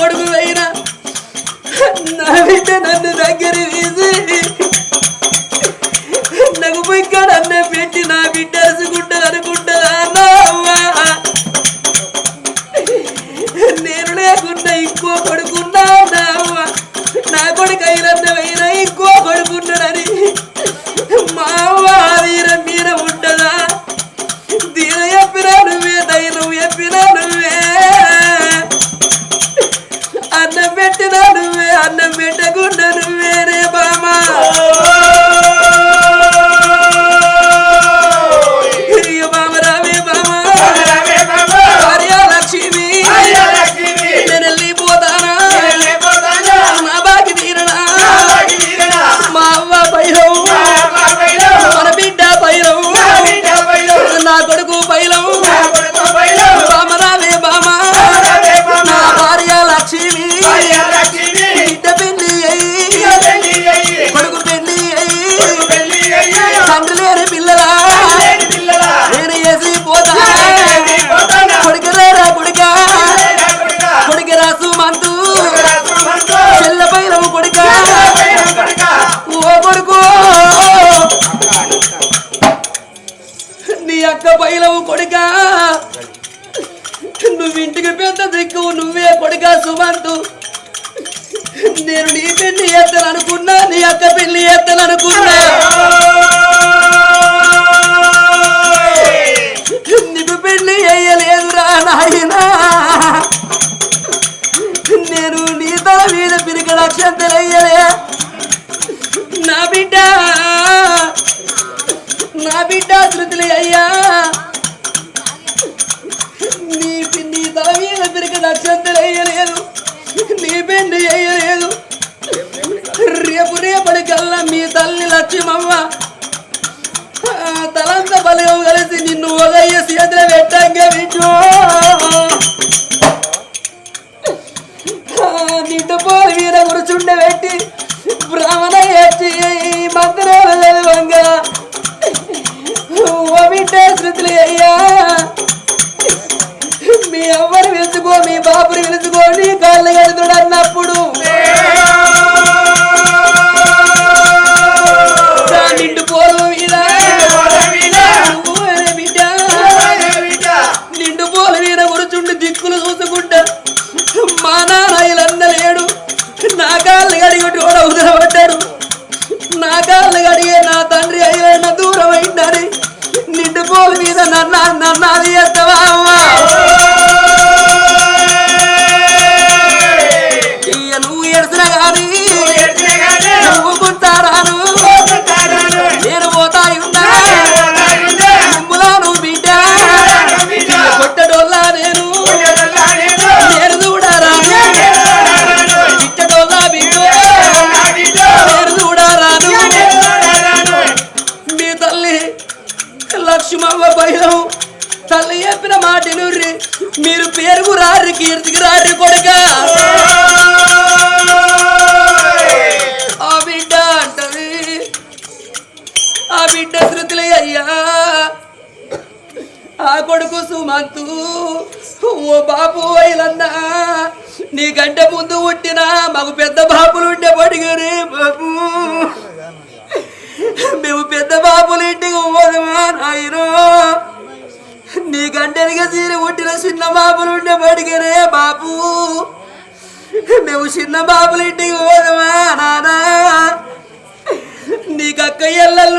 పొడుగువైనా నా బిడ్డ నన్ను దగ్గరవి అమ్మని పిలుచుకో మీ బాబుని పిలుచుకో నీ కాళ్ళ కడుతుడు అన్నప్పుడు. నిండు పోలు మీద మీద కూర్చుండి దిక్కులు మా నాన్న లేడు. నా నా నా తండ్రి దూరం మీద నన్న నన్నది చేస్తావా అమ్మా?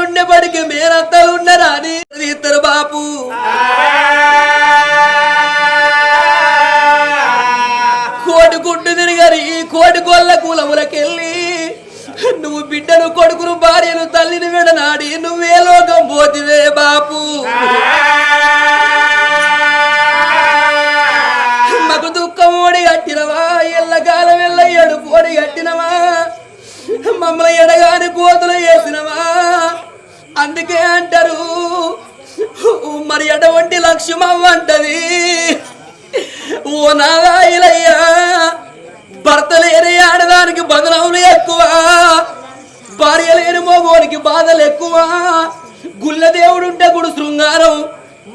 ఎల్లలు ఉండే ఉండరా అని ఇద్దరు బాపు. కోటి గుడ్డు తిరిగారు ఈ కోటి కొల్ల కులములకెళ్ళి నువ్వు బిడ్డను కొడుకును భార్యను తల్లిని విడనాడి నువ్వే లోకం పోతివే బాపు. మాకు దుఃఖం ఓడి కట్టినవా? ఎల్లకాలం ఎల్ల ఎడుపు ఓడి కట్టినవా? మమ్మల్ని ఎడగాని కోతులు వేసినవా అందుకే అంటారు. మరి ఎటువంటి లక్ష్మమ్మ అంటది? ఓ నాగాయిలయ్యా భర్త లేని ఆడదానికి బదనములు ఎక్కువ భార్య లేని మోగోనికి బాధలు ఎక్కువ. గుళ్ళ దేవుడు ఉంటే గుడు శృంగారం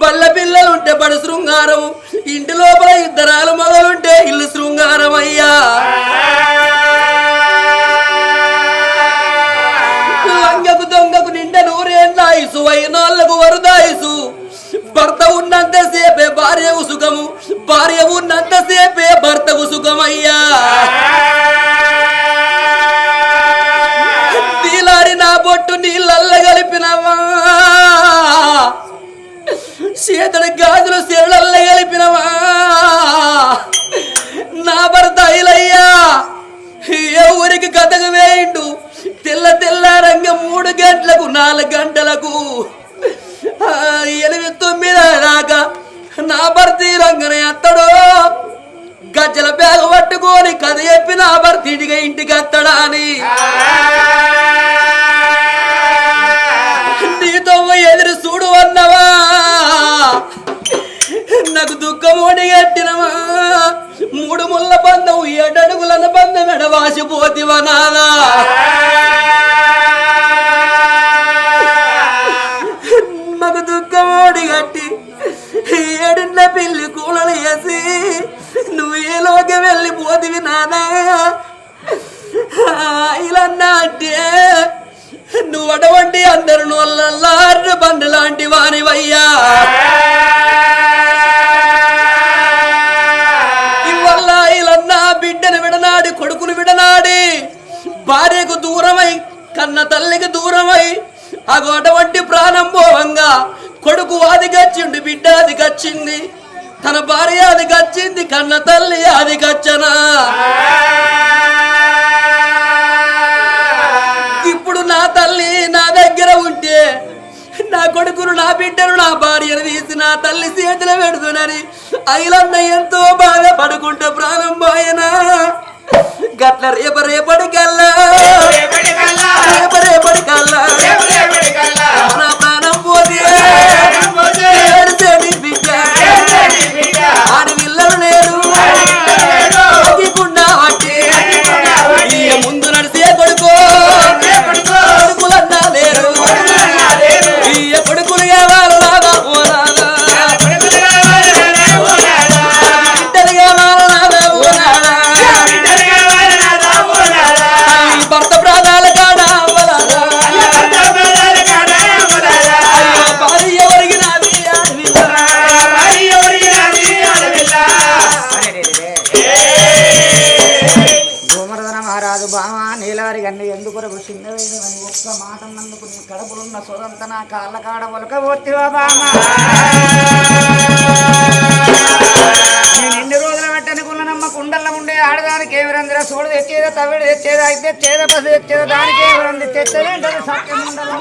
బల్ల పిల్లలు ఉంటే బడు శృంగారం ఇంటి లోపల ఇద్దరాలు మొదలుంటే ఇల్లు శృంగారం అయ్యా ఉన్నంతసేపే భార్యకు సుఖము భార్య ఉన్నంతసేపే భర్తకు సుఖమయ్యా. నీలారి నా బొట్టు నీళ్ళల్ల గలిపినవా చేతడి గాజులు చెరులల్ల గలిపినవా నా భర్త ఇలయ్యా ఏ ఊరికి కథకు వేయిండు? తెల్ల తెల్ల రంగ మూడు గంటలకు నాలుగు గంటలకు. ఎనిమిది తొమ్మిది దాకా నా భర్త రంగనే అత్తడో. గజ్జల బ్యాగ్ పట్టుకొని కథ చెప్పి నా భర్త ఇంటికి ఇంటికి అత్తడా అని. నీతో ఎదురు చూడు అన్నవా. నాకు దుఃఖం కట్టినవా మూడు ముళ్ళ బంధం ఏడడుగులన్న బంధం ఎడవాసిపోతివా నాదా చిన్న పిల్లి కూలలు వేసి నువ్వు ఏలోకి వెళ్ళిపోతివి నానా ఇలా అంటే నువ్వు అటువంటి అందరు నోళ్ళల్లారు బండ లాంటి వానివయ్యా. ఇవల్ల ఇలా బిడ్డను విడనాడి కొడుకులు విడనాడి భార్యకు దూరమై కన్న తల్లికి దూరమై అగు అటువంటి ప్రాణం పోవంగా. కొడుకు అది గచ్చిండు బిడ్డ అది గచ్చింది. తన భార్య అది గచ్చింది కన్న తల్లి అది గచ్చనా? ఇప్పుడు నా తల్లి నా దగ్గర ఉంటే నా కొడుకును నా బిడ్డను నా భార్యను తీసి నా తల్లి చేతిలో పెడుతునని అయిలన్న ఎంతో బాధపడుకుంటే ప్రాణం పోయనా? గట్ల రేప రేపటికల్లా? రేప రేపటికల్లా? నా ప్రాణం పోతే ఆడి పిల్లలు లేరు. కాడ బామ నేను ఎన్ని రోజులు పెట్టనుకున్నానమ్మ కుండల్లో ఉండే ఆడదానికి ఏమి రందిర సోడు తెచ్చేదా తవిడు తెచ్చేదా అయితే తెచ్చేదా పసి తెచ్చేదా దానికి ఏమి రంది తెచ్చేదేంటది సత్యం ఉండదు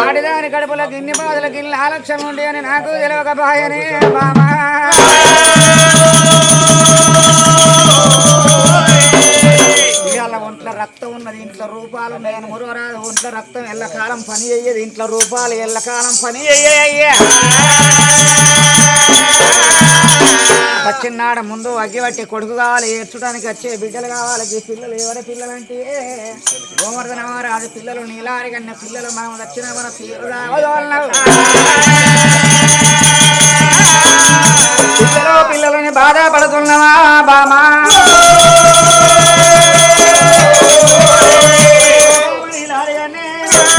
ఆడిదాని కడుపులో గిన్నె బాధల ఆలక్ష్యం ఉండి అని నాకు తెలియక బాయనే బామా. రక్తం ఉన్నది ఇంట్లో రూపాలు నేను మురవరాదు ఒంట్లో రక్తం ఎల్లకాలం పని అయ్యేది ఇంట్లో రూపాలు ఎల్లకాలం పని అయ్యాయ్యా వచ్చినాడ ముందు అగ్గివట్టి కొడుకు కావాలి ఏడ్చడానికి వచ్చే బిడ్డలు కావాలి పిల్లలు ఎవరి పిల్లలంటే? గోవర్ధన రాజు పిల్లలు నీలారి కన్న పిల్లలు మనం వచ్చిన మన పిల్లలు పిల్లలు పిల్లలని బాధపడుతున్నావా బామా?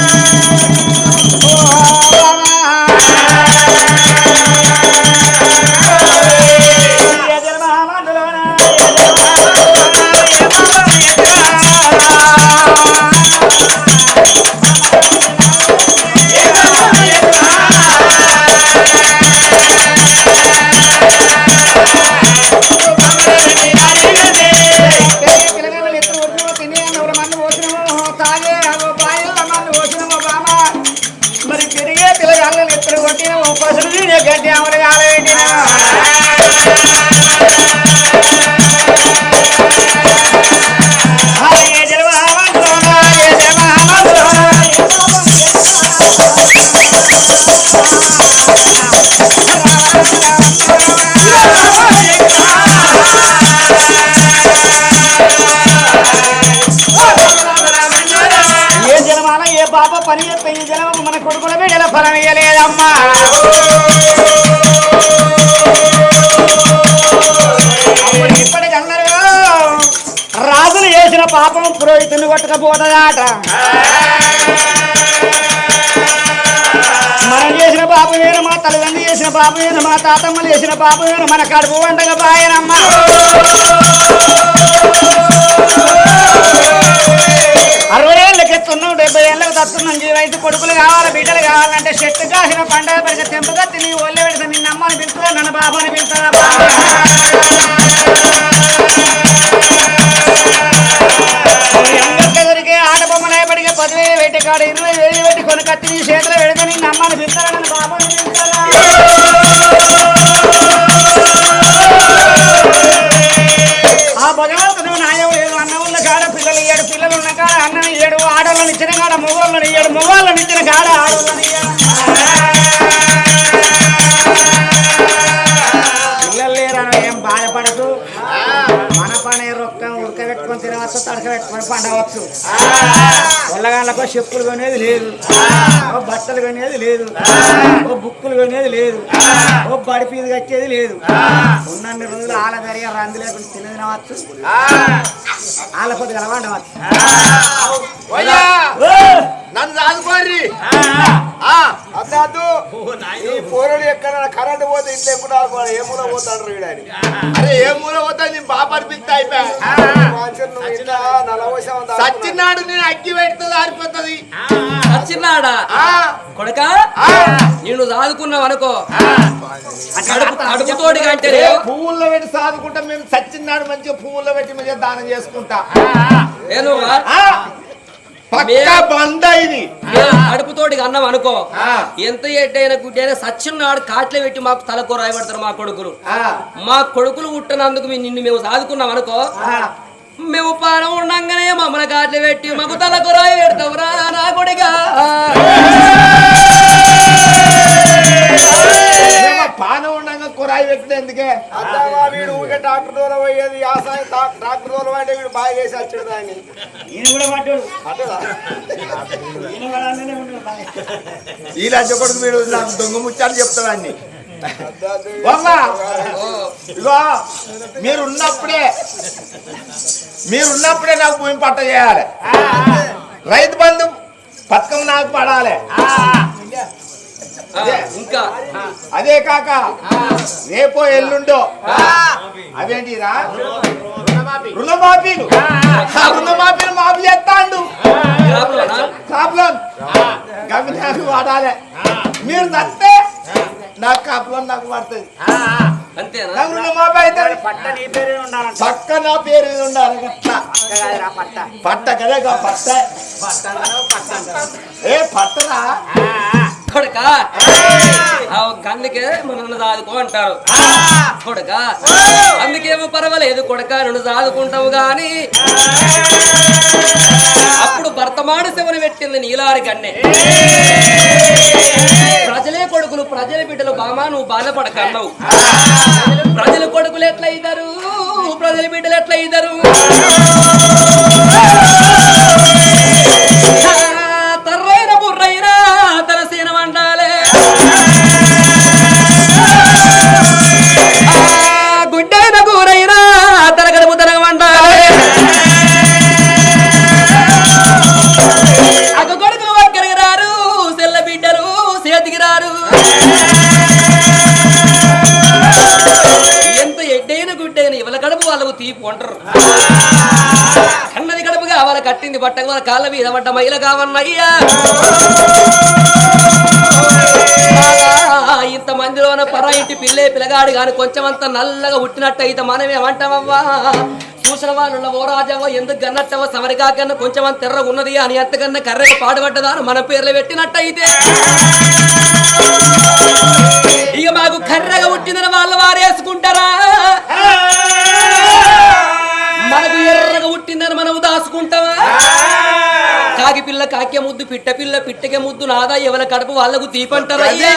ఓ పని చెప్పే జనము మన కొడుకుల బిడ్డల ఫలం ఇయ్యలేదమ్మా. ఇప్పటికన్నారు రాజులు చేసిన పాపం పురోహితుని కొట్టకపోతుందాట. మనం చేసిన పాపం వేరు మా తల్లిదండ్రులు చేసిన పాపం వేరు మా తాతమ్మలు చేసిన పాపం వేరు మన కడుపు వంటగా బాయనమ్మా అరవై ఏళ్ళకి ఎత్తున్నాం డెబ్బై ఏళ్ళకి తత్తున్నాం రైతు కొడుకులు కావాలి బిడ్డలు కావాలంటే చెట్టు కాసిన పండగ పెరిగే తెంపుగా తిని ఒళ్ళి పెడితే నిన్న అమ్మని పిలుస్తుందా నన్ను బాబు అని పిలుస్తుందా దొరికే ఆడబొమ్మలు ఎప్పటికే పదివేలు పెట్టి కాడ ఇరవై వేలు పెట్టి కొన్ని కత్తి నీ చేతిలో పెడితే నిన్న అమ్మని పిలుస్తారా నన్ను పండవచ్చు. పొల్లగాళ్ళకు చెప్పులు కొనేది లేదు. ఓ బట్టలు కొనేది లేదు. ఓ బుక్కులు కొనేది లేదు. ఓ బడిపీది కట్టేది లేదు. ఉన్నన్ని రోజులు ఆల జరిగే రంది లేకుండా తిని తినవచ్చు ఆల పొద్దు కలవండవచ్చు నన్ను చదువుకోర్రి అద్దు ఈ పోరుడు ఎక్కడ కరెంట్ పోతే ఇట్లా ఎప్పుడు ఆడుకోవాలి ఏ మూల పోతాడు వీడని అరే ఏ మూల పోతా నేను బాబు అనిపిస్తా అయిపోయా? సచ్చినాడు. నేను అగ్గి పెడితే ఆరిపోతుంది. వచ్చినాడా ఆ, కొడక ఆ. నేను చదువుకున్నావు అనుకో. కడుపుతోటి కంటే పువ్వుల్లో పెట్టి సాదుకుంటా మేము సచ్చినాడు మంచిగా పువ్వుల్లో పెట్టి మంచిగా దానం చేసుకుంటా. పక్క బంద కడుపుతోటి అన్నం అనుకో. ఎంత ఎట్టయినా గుడ్డైనా సచ్చిన్నాడు కాట్లే పెట్టి మాకు తలకూర రాయబడతారు మా కొడుకులు. మా కొడుకులు పుట్టినందుకు నిన్ను మేము సాదుకున్నాం అనుకో. మేము పానం ఉండంగానే మమ్మల్ని కాట్లు పెట్టి మాకు తలకు రాయి పెడతావురా నా కొడుగా పానం ఉండగా కురాయి పెట్టిన ఎందుకే? వీడు ఊరికే డాక్టర్ దూరం పోయేది డాక్టర్ దూరం అంటే వీడు బాగా వేసి వచ్చాడు దాన్ని. ఈయన కూడా పట్టాడు బాగా. ఈ కొడుకు వీడు నాకు దొంగ ముచ్చాలు చెప్తాడాన్ని ఇగో మీరు ఉన్నప్పుడే మీరు ఉన్నప్పుడే నాకు భూమి పట్ట చేయాలి. రైతు బంధు పథకం నాకు పడాలి. ఆ, ఇంకా. అదే కాక రేపో ఎల్లుండో. అవేంటిరా? రుణమాఫీలు. ఆ. రుణమాఫీలు మాఫీ చేస్తాండు? కాపులం గమనాలు వాడాలి. మీరు తస్తే నాకు కాపులం నాకు పడుతుంది. అంతేనా? నాకు రుణమాఫీ అయితే పట్ట నీ పేరే ఉండాలంట? పక్క నా పేరు మీద ఉండాలి? గట్ల పట్ట కాదురా పట్ట. పట్ట కదా పట్ట. ఏ పట్టనా? కొడక. ఆ. కన్నుకే మనల్ని దాదుకో అంటారు. కొడక. అందుకే ఏమి పర్వాలేదు కొడక నువ్వు సాదుకుంటావు గాని. అప్పుడు భర్తమాడు శివను పెట్టింది నీలారి కన్నే. ప్రజలే కొడుకులు ప్రజల బిడ్డలు బామా నువ్వు బాధపడకన్నావు ప్రజల కొడుకులు ఎట్లా ఇద్దరు ప్రజల బిడ్డలు ఎట్లా ఎంత ఎడ్డైన గుడ్డైన ఇవల కడుపు వాళ్ళకు తీపి అంటారు. కన్నది కడుపు వాళ్ళ కట్టింది పట్టక వాళ్ళ కాళ్ళ మీద పడ్డ మహిళ కావన్నయ్యా. ఇంత మందిలోన పర ఇంటి పిల్లే పిల్లగాడు కానీ కొంచెం అంత నల్లగా పుట్టినట్టు అయితే మనమేమంటామవ్వా? చూసిన వాళ్ళు ఓ రాజావో ఎందుకు గన్నట్టవో సమరికా కన్నా కొంచెం అంత తెర్ర ఉన్నది అని ఎంతకన్నా కర్రగా పాడుపడ్డదాను మన పేర్లు పెట్టినట్టయితే. ఇక మాకు కర్రగా పుట్టిందని వాళ్ళు వారేసుకుంటారా? మనకు ఎర్రగా పుట్టిందని మనం దాచుకుంటామా కాకి పిల్ల కాకే ముద్దు పిట్ట పిల్ల పిట్టకే ముద్దు నాదా ఎవల కడుపు వాళ్ళకు తీపంటారయ్యా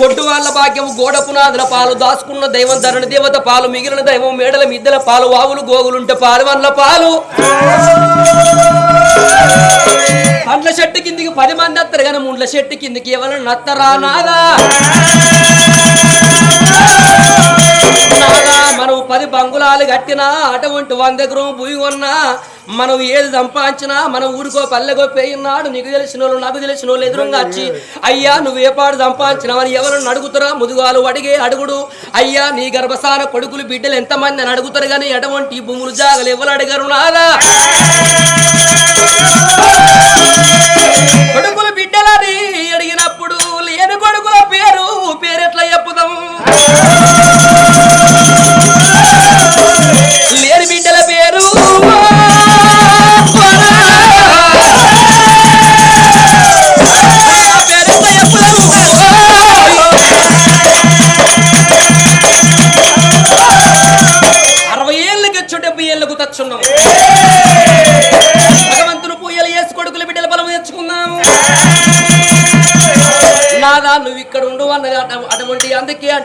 గొడ్డు వాళ్ళ భాగ్యం గోడ పునాదుల పాలు దాచుకున్న దైవం ధరణి దేవత పాలు మిగిలిన దైవం మేడల మిద్దెల పాలు వావులు గోగులుంటే పాలు వల్ల పాలు. పండ్ల చెట్టు కిందికి పది మంది వస్తారు కానీ ముండ్ల చెట్టు కిందికి ఎవరు నత్తరా నాదా? మనం పది బంగుళాలు కట్టినా అటువంటి వంద ఎకరం భూమి కొన్నా మనం ఏది సంపాదించినా మనం ఊరికో పల్లెకో పేయినాడు నీకు తెలిసిన వాళ్ళు నాకు తెలిసిన వాళ్ళు ఎదురుగా వచ్చి అయ్యా నువ్వు ఏ పాడు సంపాదించినావని ఎవరన్నా అడుగుతారా? ముదుగాలు అడిగే అడుగుడు. అయ్యా నీ గర్భసాన కొడుకులు బిడ్డలు ఎంతమంది అని అడుగుతారు కానీ ఎటువంటి భూములు జాగలు ఎవరు అడిగారు నాదా కొడుకులు బిడ్డలని అడిగినప్పుడు లేని కొడుకుల పేరు పేరు ఎట్లా చెప్పుదాం?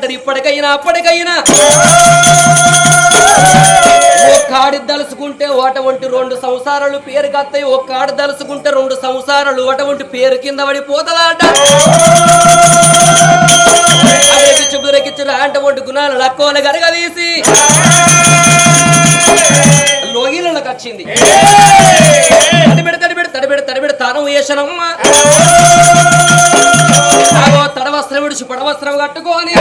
అంటారు ఇప్పటికైనా అప్పటికైనా. ఒక్క ఆడి అటువంటి రెండు సంసారాలు పేరు కత్తాయి ఒక్క ఆడి దలుసుకుంటే రెండు సంసారాలు అటువంటి పేరు కింద పడిపోతుందట చుబురకిచ్చిన అటువంటి గుణాలు లక్కోల గరగదీసి. లోగిలకు వచ్చింది తడిబెడ తడిబెడ తడిబెడ తడిబెడ తాను వేసనమ్మా వస్త్రం విడిచి పడవస్త్రం కట్టుకొని.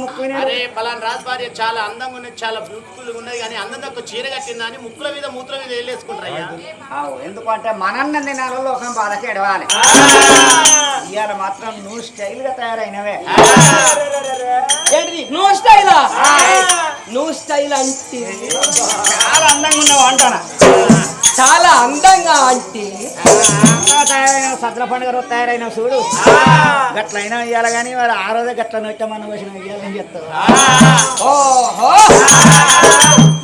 ముక్కుని అరే పలానా రాజు భార్య చాలా అందంగా ఉన్నది చాలా బ్యూటిఫుల్ ఉన్నది కానీ అందంగా ఒక చీర కట్టిందా అని ముక్కుల మీద మూత్ర మీద వెళ్ళేసుకుంటారయ్యా ఆవు, ఎందుకంటే మనన్న దినాలలో ఒక బాధకి ఎడవాలి. ఇవాళ మాత్రం నువ్వు స్టైల్గా తయారైనవే. ఏంటిది? నువ్వు స్టైలా నువ్వు స్టైల్ అంటే చాలా అందంగా ఉన్నావు అంటానా? చాలా అందంగా అంటే సద్ర పండుగ రోజు తయారైన చూడు గట్లయినా ఇవ్వాలి కానీ మరి ఆ రోజే గట్ల నొట్టమని వచ్చిన ఇవ్వాలని చెప్తారు ఓహో.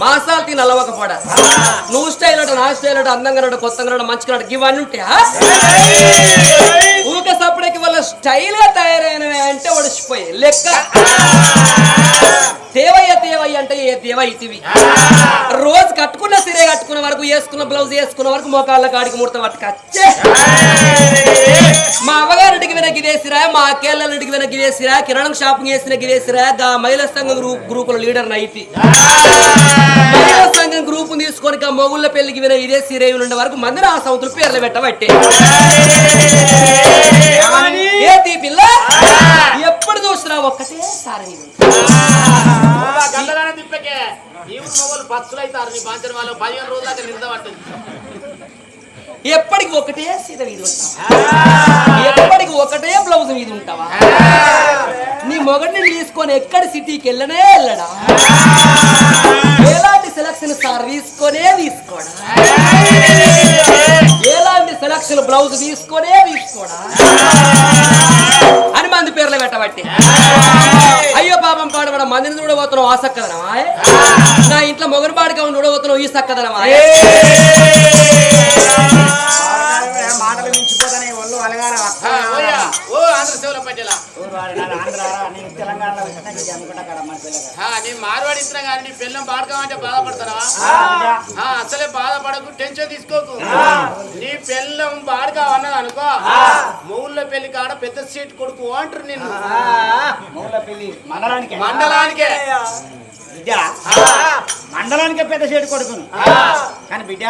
మాసాలు తిని అలవకపోడ నువ్వు స్టైల్ అట నా స్టైల్ అట అందంగా నడు కొత్తగా నడు మంచిగా నడు ఇవన్నీ ఉంటాయా ఊక సప్పుడకి వాళ్ళ స్టైల్గా తయారైనవి అంటే ఒడిచిపోయి లెక్క. దేవయ్య దేవయ్య అంటే ఏ దేవ ఇతివి రోజు కట్టుకున్న సిరే కట్టుకున్న వరకు వేసుకున్న బ్లౌజ్ వేసుకున్న వరకు మోకాళ్ళ కాడికి ముడత పట్టుకచ్చే మా అవ్వగారింటికి వెనక గిదేసిరా మా అక్కేళ్ళంటికి వెనక గిదేసిరా కిరాణం షాపింగ్ చేసిన గిదేసిరా గా మహిళా సంఘం గ్రూప్ గ్రూపుల లీడర్ నైతి. సంఘం గ్రూప్ తీసుకొని మొగుళ్ళ పెళ్ళికి విన ఇదే సిరేవులు ఉండే వరకు మందిని ఆ సంవత్సరం పేర్లు పెట్టబట్టే ఏ పిల్ల ఎప్పుడు చూసినా ఒక్కటే సారి గంటగానే తిప్పకే ఊరు మొగలు నీ వాళ్ళు పదిహేను రోజుల దాకా నిద్రపట్టింది ఎప్పటికి ఒకటే సీత మీద ఉంటావా? ఎప్పటికి ఒకటే బ్లౌజ్ మీద ఉంటావా? నీ మొగడిని తీసుకొని ఎక్కడ సిటీకి వెళ్ళనే వెళ్ళడా? ఎలాంటి సెలక్షన్ సార్ తీసుకొనే తీసుకోడా? ఎలాంటి సెలక్షన్ బ్లౌజ్ తీసుకొనే తీసుకోడా? అని మంది పేర్లు పెట్టబట్టి. అయ్యో పాపం పాడబడ మందిని చూడబోతున్నావు ఆ సక్కదనమా నా ఇంట్లో మొగరు పాడుగా చూడబోతున్నావు ఈ సక్కదనమా మాటలు మించిపోతానే ఒళ్ళు అలగాల ఓ ఆంధ్ర సేవల పట్టేలా నీ మార్వాడి ఇస్తున్నా కానీ నీ పిల్లం పాడకమంటే బాధపడతారా అసలే బాధపడకు టెన్షన్ తీసుకోకు. నీ పిల్లం బాడగా అన్నది అనుకో మూల పెళ్ళి కాడ పెద్ద సీట్ కొడుకు అంటారు నిన్ను. మూల పెళ్ళి మండలానికి. మండలానికే. బిడ్డ. మండలానికే పెద్ద చేటు కొడుకును. కానీ బిడ్డ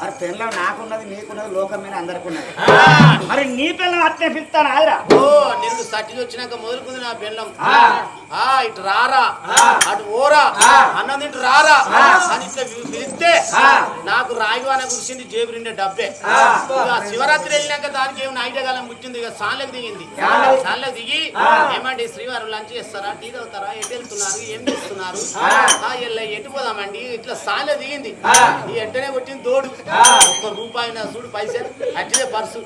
మరి పిల్లలు నాకున్నది నీకున్నది లోకం మీద అందరికి ఉన్నది మరి నీ పిల్లలు అట్నే పిలుస్తాను? ఆదిరా. ఓ నిన్ను సట్టి వచ్చినాక మొదలుకుంది నా పిల్లం ఆ. ఇటు రారా. అటు ఓరా. అన్నం తింటూ రారా. అని ఇట్లా పిలిస్తే నాకు రాగివాన కురిసింది జేబు నిండే డబ్బే. శివరాత్రి వెళ్ళినాక దానికి ఏమైనా ఐడియా కాలం ముట్టింది ఇక సాన్లకు దిగింది. సాన్లకు? దిగి ఏమండి శ్రీవారం లంచ్ చేస్తారా? టీ తాగుతారా? ఎటు వెళ్తున్నారు? ఏం చేస్తున్నారు? ఆ, ఎల్ల ఎటు పోదామండి? ఇట్లా సాన్లే దిగింది. ఈ ఎంటనే కొట్టింది తోడు. ఒక్క రూపాయి చూడు పైసలు. అట్టిదే పర్సు.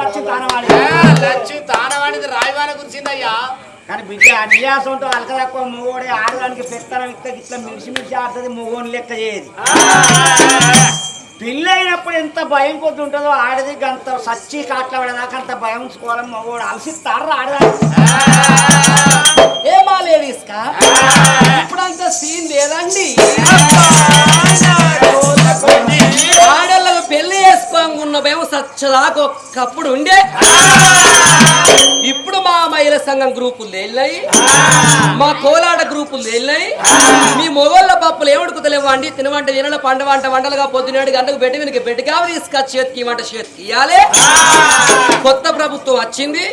లక్ష్మి తానవాడిది కానీ బిడ్డ ఉంటూ అలక తక్కువ మొగోడే ఆడదానికి పెత్తనం ఇట్లా ఇట్లా మిడిసి మిడిసి ఆడుతుంది మొగోని లెక్క చేయదు. పెళ్ళైనప్పుడు ఎంత భయం కొద్ది ఉంటుందో ఆడది అంత సచ్చి కాట్లపడేదాకా అంత భయం ఉంచుకోవాలని మగోడు అలసిస్తారు ఆడదానికి ఏమా లేడీస్ కా ఇప్పుడంత సీన్ లేదండి. రూపంగా చేసుకోనున్న సచ్చదాకా ఒక్కప్పుడు ఉండే. ఇప్పుడు మా మహిళ సంఘం గ్రూపులు వెళ్ళాయి మా కోలాట గ్రూపులు వెళ్ళాయి మీ మొగోళ్ళ పప్పులు ఏమడుకుతలేవు అండి? తినవంట తినడ పండవంట వంటలుగా పొద్దునేడు గంటకు పెట్టి వెనక పెట్టిగా తీసుకొచ్చి చేతికి వంట చేతికి ఇవ్వాలి కొత్త ప్రభుత్వం వచ్చింది.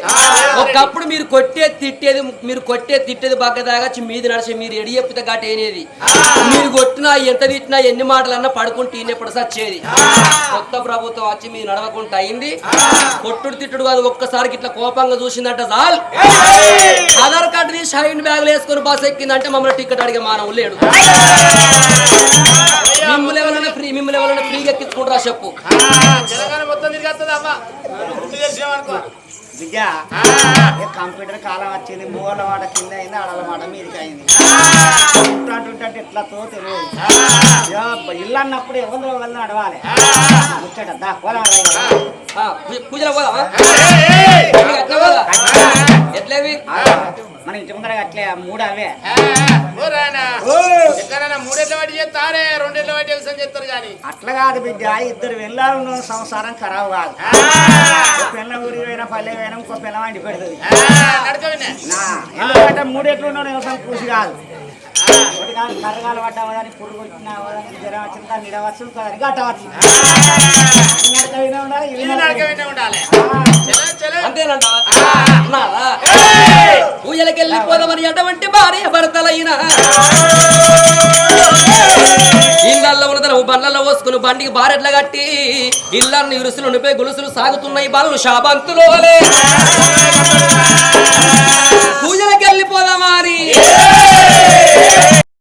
ఒకప్పుడు మీరు కొట్టే తిట్టేది మీరు కొట్టే తిట్టేది బాగా తాగచ్చి మీది నడిచి మీరు ఎడి చెప్పితే గట్టేనేది మీరు కొట్టినా ఎంత తిట్టినా ఎన్ని మాటలన్నా పడుకుంటూ తినేప్పుడు సచ్చేది? కొత్త ప్రభుత్వం వచ్చి మీరు నడవకుండా అయింది. కొట్టుడు తిట్టుడు కాదు ఒక్కసారికి ఇట్లా కోపంగా చూసిందంట చాలు ఆధార్ కార్డు తీసి షైన్ బ్యాగులు వేసుకొని బస్ ఎక్కిందంటే మమ్మల్ని టికెట్ అడిగే మానవు లేడు. మిమ్మల్ని ఎవరైనా ఫ్రీ మిమ్మల్ని ఎవరైనా ఫ్రీగా ఎక్కించుకుంటారా చెప్పు? తెలంగాణ మొత్తం తిరిగేస్తుంది ఏ కంప్యూటర్ కాలం వచ్చింది మూల మాట కింద అయింది అడల మాట మీదకి అయింది. ఉంటుంటే ఎట్లా తో తెలియదు ఇల్లు అన్నప్పుడు ఎవరు ఎవరిని అడవాలి. ముచ్చట దా పోదాం రా ఇక. ఆ, పూ- పూజలో పోదామా? నీకు అట్లా. పోదా ఎట్లేవి ఆ, మన ఇంటి ముందర అట్లే మూడు అవే. ఓ రాయనా ఎక్కడైనా మూడేళ్ళ వాటి చేస్తారే రెండేళ్ళ వాటి వ్యవసాయం చేస్తారు కానీ. అట్లా కాదు బిడ్డ ఇద్దరు వెళ్ళాలి సంసారం ఖరాబ్ కాదు. పిల్ల ఊరి పోయినా పల్లె పోయినా ఇంకో పిల్ల వండి పెడుతుంది. ఎందుకంటే మూడెట్లు ఉన్న వ్యవసాయం కృషి కాదు. కర్రగాలు పడ్డావని పురుగు వచ్చినావని జ్వరం వచ్చిన దాన్ని ఇడవచ్చు గట్టవచ్చు ఇది నడక ఉండాలి అంతేనంట ఊయలకెళ్ళిపోదామని అటువంటి భార్య భర్తలైన. ఇళ్ళల్లో ఉన్నదను బండ్లలో పోసుకుని బండికి బారెట్ల కట్టి ఇళ్ళన్ని ఇరుసులు ఉండిపోయి గులుసులు సాగుతున్నాయి బాలు షాబంతులోలే పూజలకెళ్ళిపోదామా అని